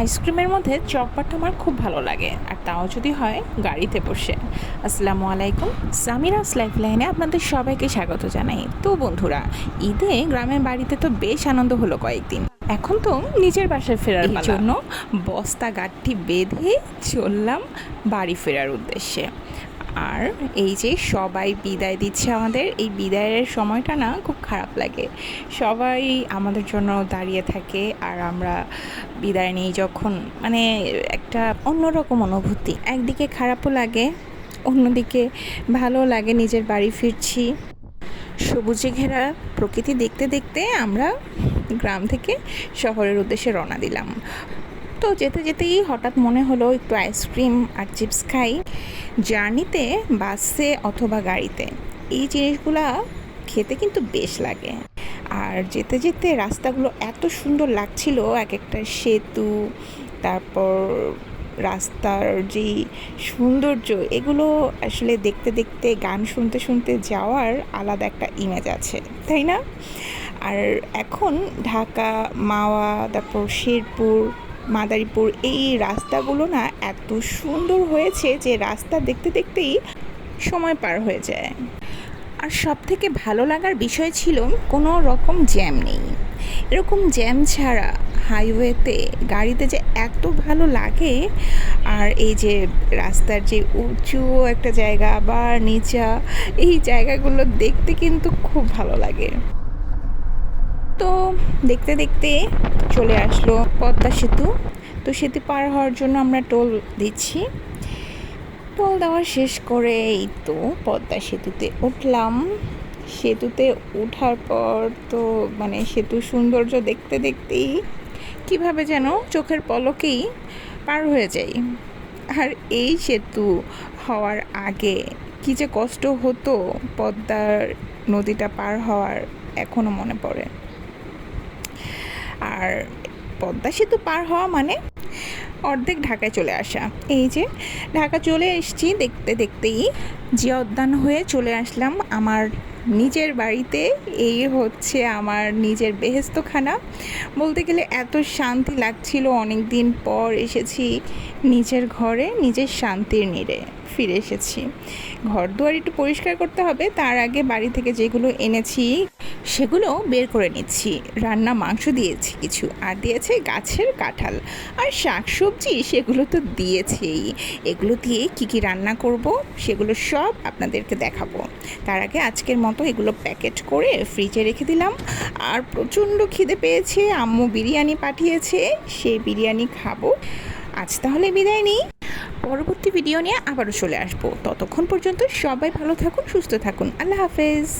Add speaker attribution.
Speaker 1: আইসক্রিমের মধ্যে চকবারটা আমার খুব ভালো লাগে। আর তাও যদি হয় গাড়িতে বসে। আসসালামু আলাইকুম সামিরাস লাইফ লাইনে আপনাদের সবাইকে স্বাগত জানাই। তো বন্ধুরা ঈদে গ্রামের বাড়িতে তো বেশ আনন্দ হলো কয়েকদিন। এখন তো নিজের বাসায় ফেরার জন্য বস্তা গাঠটি বেঁধে চললাম বাড়ি ফেরার উদ্দেশ্যে। আর এই যে সবাই বিদায় দিচ্ছে আমাদের, এই বিদায়ের সময়টা না খুব খারাপ লাগে। সবাই আমাদের জন্য দাঁড়িয়ে থাকে আর আমরা বিদায় নিই যখন মানে একটা অন্যরকম অনুভূতি। একদিকে খারাপও লাগে, অন্যদিকে ভালো লাগে নিজের বাড়ি ফিরছি। সবুজে ঘেরা প্রকৃতি দেখতে দেখতে আমরা গ্রাম থেকে শহরের উদ্দেশ্যে রওনা দিলাম। তো যেতে যেতেই হঠাৎ মনে হলো একটু আইসক্রিম আর চিপস খাই জার্নিতে, বাসে অথবা গাড়িতে। এই জিনিসগুলা খেতে কিন্তু বেশ লাগে। আর যেতে যেতে রাস্তাগুলো এত সুন্দর লাগছিল এক একটা সেতু, তারপর রাস্তার যে সৌন্দর্য, এগুলো আসলে দেখতে দেখতে, গান শুনতে শুনতে যাওয়ার আলাদা একটা ইমেজ আছে, তাই না? আর এখন ঢাকা, মাওয়া, তারপর শেরপুর মাদারীপুর, এই রাস্তাগুলো না এত সুন্দর হয়েছে যে রাস্তা দেখতে দেখতেই সময় পার হয়ে যায়। আর সব থেকে ভালো লাগার বিষয় ছিল কোনো রকম জ্যাম নেই। এরকম জ্যাম ছাড়া হাইওয়েতে, গাড়িতে যে এত ভালো লাগে, আর এই যে রাস্তার যে উঁচু একটা জায়গা বা নিচা, এই জায়গাগুলো দেখতে কিন্তু খুব ভালো লাগে। তো দেখতে দেখতে চলে আসলো পদ্মা সেতু। তো সেতু পার হওয়ার জন্য আমরা টোল দিচ্ছি। টোল দেওয়া শেষ করে এই তো পদ্মা সেতুতে উঠলাম। সেতুতে ওঠার পর তো মানে সেতু সৌন্দর্য দেখতে দেখতেই কীভাবে যেন চোখের পলকেই পার হয়ে যাই। আর এই সেতু হওয়ার আগে কী যে কষ্ট হতো পদ্মার নদীটা পার হওয়ার এখনও মনে পড়ে। আর পদ্মা সেতু পার হওয়া মানে অর্ধেক ঢাকায় চলে আসা। এই যে ঢাকা চলে এসেছি দেখতে দেখতেই জিয়া উদ্যান হয়ে চলে আসলাম আমার নিজের বাড়িতে। এই হচ্ছে আমার নিজের বেহেস্তখানা বলতে গেলে এত শান্তি লাগছিল। অনেক দিন পর এসেছি নিজের ঘরে, নিজের শান্তির নিরে ফিরে এসেছি। ঘর দুয়ার একটু পরিষ্কার করতে হবে। তার আগে বাড়ি থেকে যেগুলো এনেছি সেগুলো বের করে নিচ্ছি। রান্না মাংস দিয়েছি কিছু, আর দিয়েছে গাছের কাঁঠাল। আর শাকসবজি সেগুলো তো দিয়েছেই। এগুলো দিয়ে কি কি রান্না করব সেগুলো সব আপনাদেরকে দেখাবো। তার আগে আজকের মতো এগুলো প্যাকেট করে ফ্রিজে রেখে দিলাম। আর প্রচণ্ড খিদে পেয়েছে, আম্মু বিরিয়ানি পাঠিয়েছে সেই বিরিয়ানি খাব। আজ তাহলে বিদায় নিই। পরবর্তী ভিডিও নিয়ে আবারও চলে আসব। ততক্ষণ পর্যন্ত সবাই ভালো থাকুন, সুস্থ থাকুন। আল্লাহ হাফেজ।